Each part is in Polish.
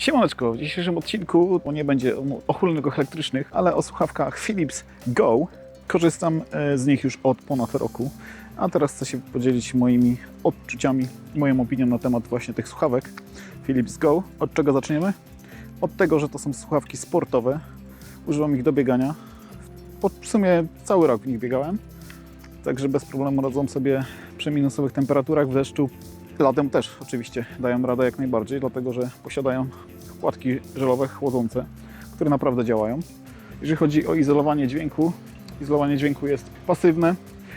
Siemaneczko, w dzisiejszym odcinku bo nie będzie o hulajnogach elektrycznych, ale o słuchawkach Philips Go. Korzystam e, z nich już od ponad roku, a teraz chcę się podzielić moimi odczuciami, moją opinią na temat właśnie tych słuchawek Philips Go. Od czego zaczniemy? Od tego, że to są słuchawki sportowe. Używam ich do biegania. W sumie cały rok w nich biegałem, także bez problemu radzą sobie przy minusowych temperaturach w deszczu. Latem też oczywiście dają radę jak najbardziej, dlatego że posiadają płatki żelowe chłodzące, które naprawdę działają. Jeżeli chodzi o izolowanie dźwięku, izolowanie dźwięku jest pasywne.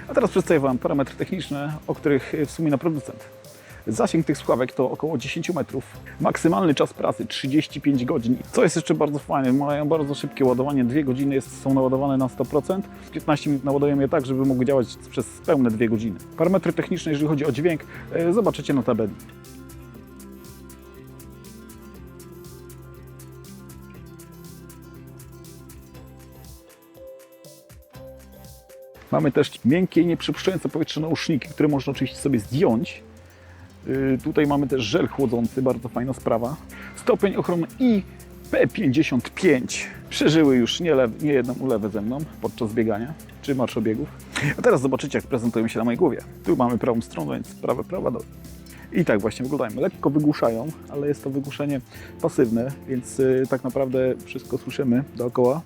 A teraz przedstawię Wam parametry techniczne, o których wspomina producent. Zasięg tych słuchawek to około 10 metrów. Maksymalny czas pracy 35 godzin. Co jest jeszcze bardzo fajne, mają bardzo szybkie ładowanie. 2 godziny jest, są naładowane na 100%. 15 minut naładujemy je tak, żeby mogły działać przez pełne 2 godziny. Parametry techniczne, jeżeli chodzi o dźwięk, e, zobaczycie na tabeli. Mamy też miękkie i nieprzepuszczające powietrze nauszniki, które można oczywiście sobie zdjąć. Yy, Tutaj mamy też żel chłodzący, bardzo fajna sprawa. Stopień ochrony IP55. Przeżyły już nie, nie jedną ulewę ze mną podczas biegania czy marszobiegów. A teraz zobaczycie, jak prezentują się na mojej głowie. Tu mamy prawą stronę, więc prawa, prawa, do. I tak właśnie wyglądają. Lekko wygłuszają, ale jest to wygłuszenie pasywne, więc yy, tak naprawdę wszystko słyszymy dookoła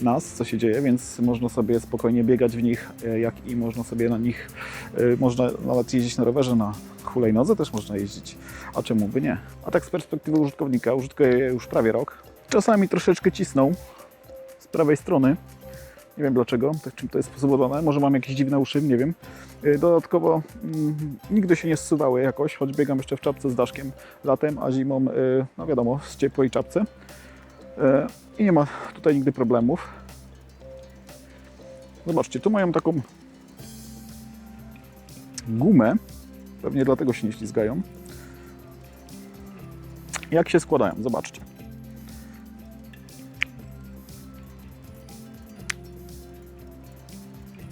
nas, co się dzieje, więc można sobie spokojnie biegać w nich, e, jak i można sobie na nich, e, można nawet jeździć na rowerze, na hulajnodze też można jeździć, a czemu by nie? A tak z perspektywy użytkownika, użytkuję je już prawie rok. Czasami troszeczkę cisną z prawej strony, nie wiem dlaczego, tak czym to jest spowodowane, może mam jakieś dziwne uszy, nie wiem. E, Dodatkowo mm, nigdy się nie zsuwały jakoś, choć biegam jeszcze w czapce z daszkiem latem, a zimą, no wiadomo, z ciepłej czapce. E, I nie ma tutaj nigdy problemów. Zobaczcie, tu mają taką gumę. Pewnie dlatego się nie ślizgają. Jak się składają? Zobaczcie.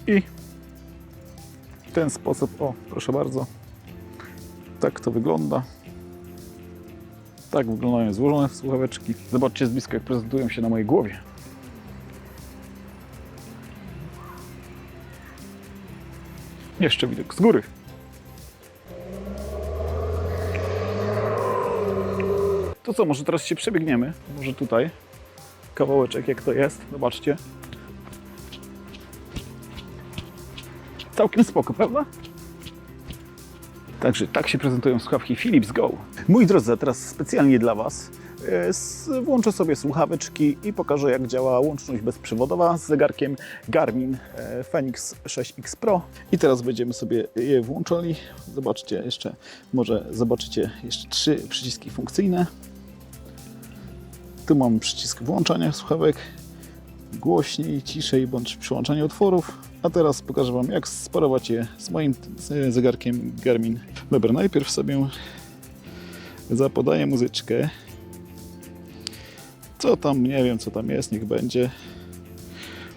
I w ten sposób, o proszę bardzo, tak to wygląda. Tak wyglądają złożone słuchaweczki. Zobaczcie z bliska, jak prezentują się na mojej głowie. Jeszcze widok z góry. To co, może teraz się przebiegniemy? Może tutaj. Kawałeczek, jak to jest. Zobaczcie. Całkiem spoko, prawda? Także tak się prezentują słuchawki Philips Go. Mój drodzy, teraz specjalnie dla Was e, włączę sobie słuchaweczki i pokażę jak działa łączność bezprzewodowa z zegarkiem Garmin e, Fenix 6X Pro. I teraz będziemy sobie je włączali. Zobaczcie jeszcze, może zobaczycie jeszcze trzy przyciski funkcyjne. Tu mamy przycisk włączania słuchawek, głośniej, ciszej bądź przyłączanie utworów. A teraz pokażę Wam, jak sparować je z moim zegarkiem Garmin. Dobra, najpierw sobie zapodaję muzyczkę. Co tam, nie wiem co tam jest, niech będzie.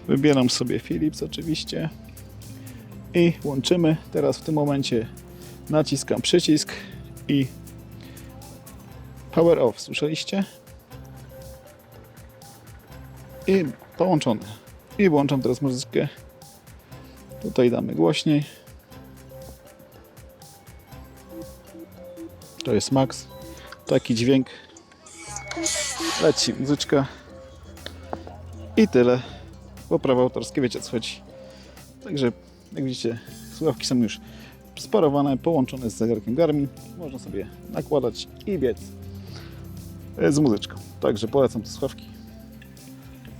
Wybieram sobie Philips oczywiście i łączymy. Teraz w tym momencie naciskam przycisk i power off, słyszeliście? I połączone. I włączam teraz muzyczkę. Tutaj damy głośniej. To jest max. Taki dźwięk. Leci muzyczka. I tyle. Bo prawa autorskie wiecie co chodzi. Także jak widzicie słuchawki są już sparowane, połączone z zegarkiem Garmin. Można sobie nakładać i biec e, z muzyczką. Także polecam te słuchawki.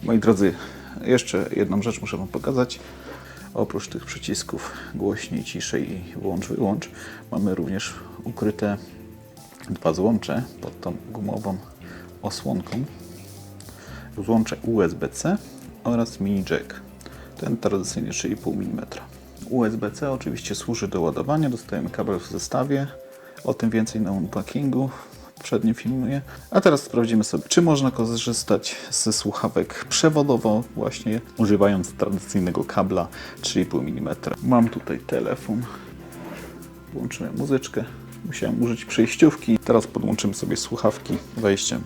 Moi drodzy, jeszcze jedną rzecz muszę Wam pokazać. Oprócz tych przycisków głośniej, ciszej i włącz, wyłącz, mamy również ukryte dwa złącze pod tą gumową osłonką. Złącze USB-C oraz mini jack. Ten tradycyjnie 3,5 mm. USB-C oczywiście służy do ładowania. Dostajemy kabel w zestawie. O tym więcej na unpackingu. Przednim filmuję. A teraz sprawdzimy sobie, czy można korzystać ze słuchawek przewodowo, właśnie używając tradycyjnego kabla 3,5 mm. Mam tutaj telefon. Włączyłem muzyczkę. musiałem użyć przejściówki. Teraz podłączymy sobie słuchawki wejściem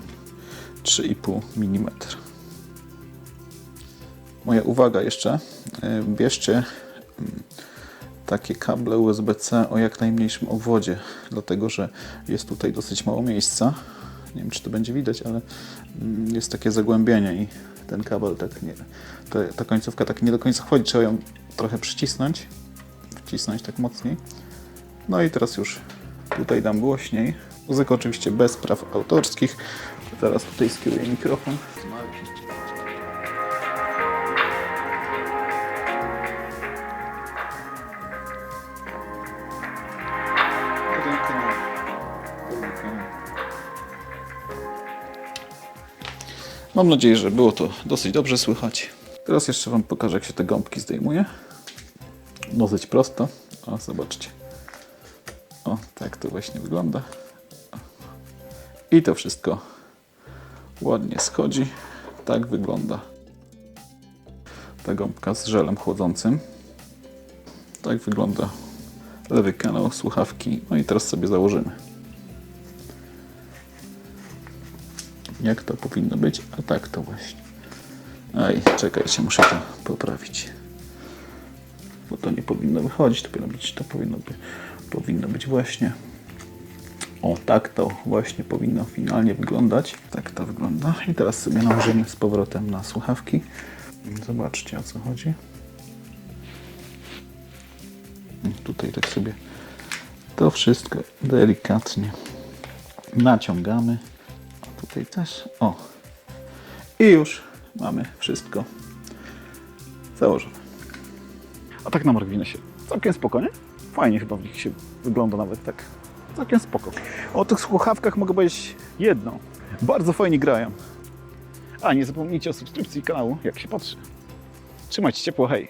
3,5 mm. Moja uwaga jeszcze, y, bierzcie takie kable USB-C o jak najmniejszym obwodzie, dlatego że jest tutaj dosyć mało miejsca. Nie wiem, czy to będzie widać, ale mm, jest takie zagłębienie i ten kabel tak nie, ta, ta końcówka tak nie do końca wchodzi, trzeba ją trochę przycisnąć, wcisnąć tak mocniej. No i teraz już tutaj dam głośniej. Muzyka oczywiście bez praw autorskich. Teraz tutaj skieruję mikrofon. Mam nadzieję, że było to dosyć dobrze słychać. Teraz jeszcze Wam pokażę, jak się te gąbki zdejmuje. Dosyć prosto. O, zobaczcie. O, tak to właśnie wygląda. I to wszystko ładnie schodzi. Tak wygląda ta gąbka z żelem chłodzącym. Tak wygląda lewy kanał słuchawki. No i teraz sobie założymy. Jak to powinno być? A tak to właśnie. Aj, czekajcie, muszę to poprawić. Bo to nie powinno wychodzić, to powinno być, to powinno, powinno być właśnie. O, tak to właśnie powinno finalnie wyglądać. Tak to wygląda. I teraz sobie nałożymy z powrotem na słuchawki. Zobaczcie o co chodzi. I Tutaj tak sobie to wszystko delikatnie naciągamy. Tutaj też. O. I już mamy wszystko założone. A tak na marginesie. Całkiem spokojnie. Fajnie chyba w nich się wygląda nawet tak. Całkiem spoko. O tych słuchawkach mogę powiedzieć jedno. Bardzo fajnie grają. A nie zapomnijcie o subskrypcji kanału, jak się patrzy. Trzymajcie ciepło, hej!